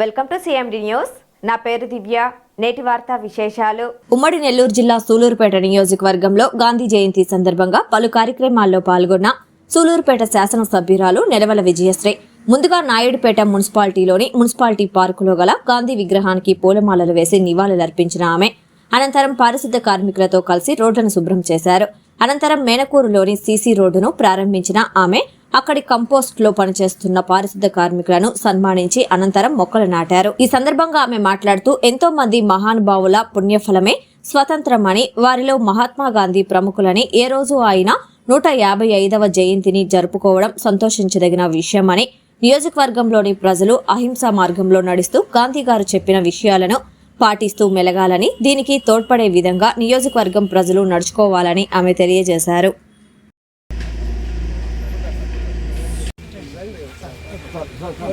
Welcome to CMD news నా పేరు దివ్య. నేటి వార్తా విశేషాలు. ఉమ్మడి నెల్లూరు జిల్లా సూలూరుపేట నియోజకవర్గంలో గాంధీ జయంతి సందర్భంగా పలు కార్యక్రమాల్లో పాల్గొన్న సూలూరుపేట శాసనసభ్యురాలు నెలవల విజయశ్రీ. ముందుగా నాయుడుపేట మున్సిపాలిటీలోని మున్సిపాలిటీ పార్కులో గల గాంధీ విగ్రహానికి పూలమాలలు వేసి నివాళులర్పించిన ఆమె అనంతరం పారిశుద్ధ కార్మికులతో కలిసి రోడ్లను శుభ్రం చేశారు. అనంతరం మేనకూరులోని సీసీ రోడ్డును ప్రారంభించిన ఆమె అక్కడి కంపోస్ట్లో పనిచేస్తున్న పారిశుద్ధ కార్మికులను సన్మానించి అనంతరం మొక్కలు నాటారు. ఈ సందర్భంగా ఆమె మాట్లాడుతూ ఎంతో మంది మహానుభావుల పుణ్యఫలమే స్వతంత్రమని వారిలో మహాత్మా గాంధీ ప్రముఖులని ఏ రోజు ఆయన నూట యాభై ఐదవ జయంతిని జరుపుకోవడం సంతోషించదగిన విషయమని నియోజకవర్గంలోని ప్రజలు అహింసా మార్గంలో నడుస్తూ గాంధీ గారు చెప్పిన విషయాలను పాటిస్తూ మెలగాలని దీనికి తోడ్పడే విధంగా నియోజకవర్గం ప్రజలు నడుచుకోవాలని ఆమె తెలియజేశారు.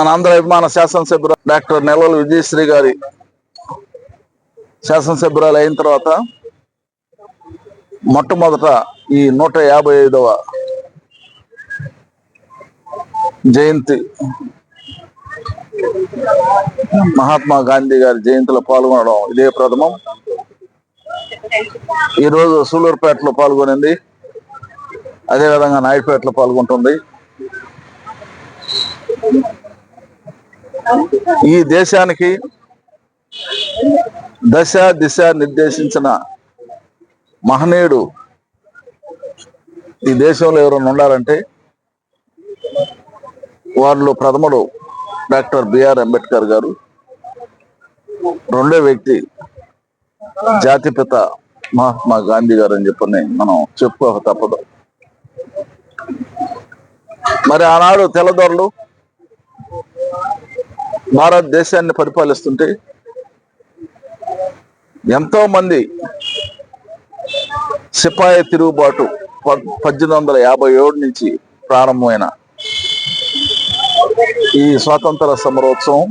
మన ఆంధ్ర అభిమాన శాసనసభ్యులు డాక్టర్ నెలవల విజయశ్రీ గారి శాసనసభ్యురాలు అయిన తర్వాత మొట్టమొదట ఈ నూట యాభై ఐదవ జయంతి మహాత్మా గాంధీ గారి జయంతిలో పాల్గొనడం ఇదే ప్రథమం. ఈరోజు సూలూరుపేటలో పాల్గొనింది. అదేవిధంగా నాయుడుపేటలో పాల్గొంటుంది. ఈ దేశానికి దశ దిశ నిర్దేశించిన మహనీయుడు ఈ దేశంలో ఎవరైనా ఉండాలంటే వారిలో ప్రథముడు డాక్టర్ బిఆర్ అంబేద్కర్ గారు రెండో వ్యక్తి జాతిపిత మహాత్మా గాంధీ గారు అని చెప్పని మనం చెప్పుకోక తప్పదు. మరి ఆనాడు తెల్లదొరలు భారతదేశాన్ని పరిపాలిస్తుంటే ఎంతో మంది సిపాయి తిరుగుబాటు పద్దెనిమిది వందల యాభై ఏడు నుంచి ప్రారంభమైన ఈ స్వాతంత్ర సమరోత్సవం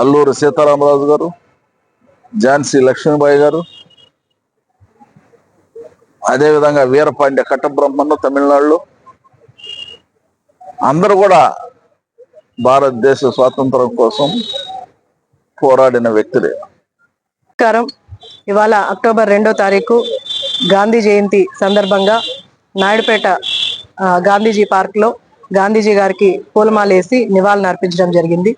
అల్లూరి సీతారామరాజు గారు ఝాన్సీ లక్ష్మీబాయి గారు అదేవిధంగా వీరపాండ్య కట్టబ్రహ్మన్న తమిళనాడులో అందరూ కూడా భారతదేశ స్వాతంత్రం కోసం పోరాడిన వ్యక్తులే. నమస్కారం. ఇవాళ అక్టోబర్ రెండో తారీఖు గాంధీ జయంతి సందర్భంగా నాయుడుపేట గాంధీజీ పార్క్లో గాంధీజీ గారికి పూలమాలేసి నివాళులు అర్పించడం జరిగింది.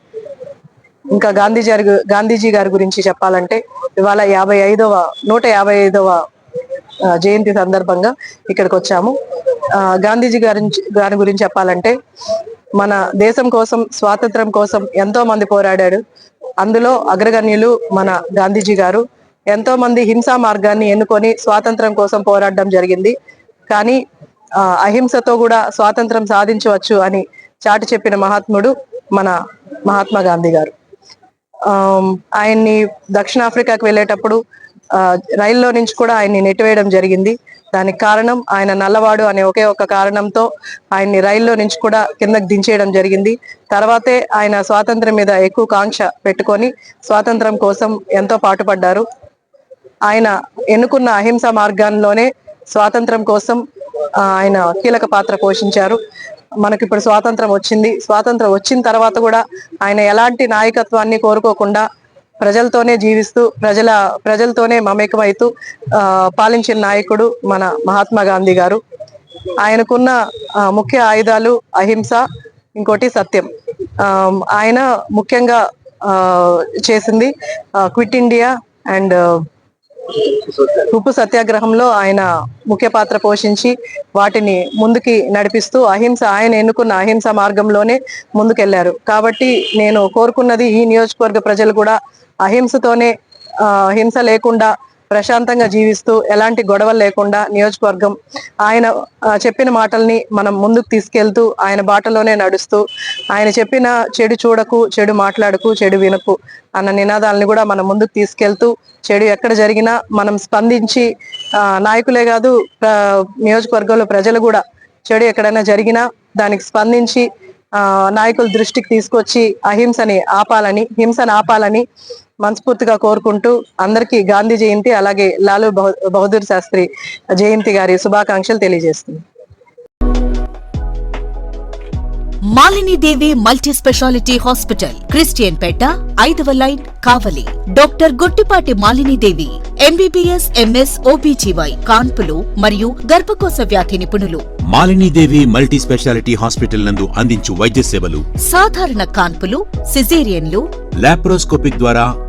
ఇంకా గాంధీజీ గారి గాంధీజీ గారి గురించి చెప్పాలంటే ఇవాళ యాభై ఐదవ నూట యాభై ఐదవ జయంతి సందర్భంగా ఇక్కడికి వచ్చాము. గాంధీజీ గారి గారి గురించి చెప్పాలంటే మన దేశం కోసం స్వాతంత్రం కోసం ఎంతో మంది పోరాడాడు అందులో అగ్రగణ్యులు మన గాంధీజీ గారు. ఎంతో మంది హింసా మార్గాన్ని ఎన్నుకొని స్వాతంత్రం కోసం పోరాడడం జరిగింది. కానీ ఆ, అహింసతో కూడా స్వాతంత్రం సాధించవచ్చు అని చాటి చెప్పిన మహాత్ముడు మన మహాత్మా గాంధీ గారు. ఆయన్ని దక్షిణాఫ్రికాకి వెళ్ళేటప్పుడు రైల్లో నుంచి కూడా ఆయన్ని నెట్టివేయడం జరిగింది. దానికి కారణం ఆయన నల్లవాడు అనే ఒకే ఒక కారణంతో ఆయన్ని రైల్లో నుంచి కూడా కిందకు దించేయడం జరిగింది. తర్వాతే ఆయన స్వాతంత్రం మీద ఎక్కువ కాంక్ష పెట్టుకొని స్వాతంత్రం కోసం ఎంతో పాటుపడ్డారు. ఆయన ఎన్నుకున్న అహింస మార్గాల్లోనే స్వాతంత్రం కోసం ఆయన కీలక పాత్ర పోషించారు. మనకి ఇప్పుడు స్వాతంత్రం వచ్చింది. స్వాతంత్రం వచ్చిన తర్వాత కూడా ఆయన ఎలాంటి నాయకత్వాన్ని కోరుకోకుండా ప్రజలతోనే జీవిస్తూ ప్రజల ప్రజలతోనే మమేకమవుతూ పాలించిన నాయకుడు మన మహాత్మా గాంధీ గారు. ఆయనకున్న ఆ, ముఖ్య ఆయుధాలు అహింస ఇంకోటి సత్యం. ఆ, ఆయన ముఖ్యంగా ఆ, చేసింది క్విట్ ఇండియా అండ్ ఉప్పు సత్యాగ్రహంలో ఆయన ముఖ్య పాత్ర పోషించి వాటిని ముందుకి నడిపిస్తూ అహింస ఆయన ఎన్నుకున్న అహింస మార్గంలోనే ముందుకెళ్ళారు. కాబట్టి నేను కోరుకున్నది ఈ నియోజకవర్గ ప్రజలు కూడా అహింసతోనే ఆ, హింస లేకుండా ప్రశాంతంగా జీవిస్తూ ఎలాంటి గొడవలు లేకుండా నియోజకవర్గం ఆయన చెప్పిన మాటల్ని మనం ముందుకు తీసుకెళ్తూ ఆయన బాటలోనే నడుస్తూ ఆయన చెప్పిన చెడు చూడకు చెడు మాట్లాడకు చెడు వినకు అన్న నినాదాలని కూడా మనం ముందుకు తీసుకెళ్తూ చెడు ఎక్కడ జరిగినా మనం స్పందించి ఆ, నాయకులే కాదు నియోజకవర్గంలో ప్రజలు కూడా చెడు ఎక్కడైనా జరిగినా దానికి స్పందించి ఆ, నాయకుల దృష్టికి తీసుకొచ్చి అహింసని ఆపాలని హింసను ఆపాలని మనస్ఫూర్తిగా కోరుకుంటూ అందరికీ గాంధీ జయంతి అలాగే లాలు బహ- బహదూర్ శాస్త్రి జయంతి గారి శుభాకాంక్షలు తెలియజేస్తుంది. Malinidevi multi speciality hospital Christian Peta ఐదవ line Kavali. Doctor Guttipati Malinidevi MBBS MS OBGY కాన్పులు మరియు గర్భకోశ వ్యాధి నిపుణులు. మాలినీదేవి మల్టీ స్పెషాలిటీ హాస్పిటల్ నందు అందించు వైద్య సేవలు. సాధారణ కాన్పులు సిజేరియన్లు. లాప్రోస్కోపిక్ ద్వారా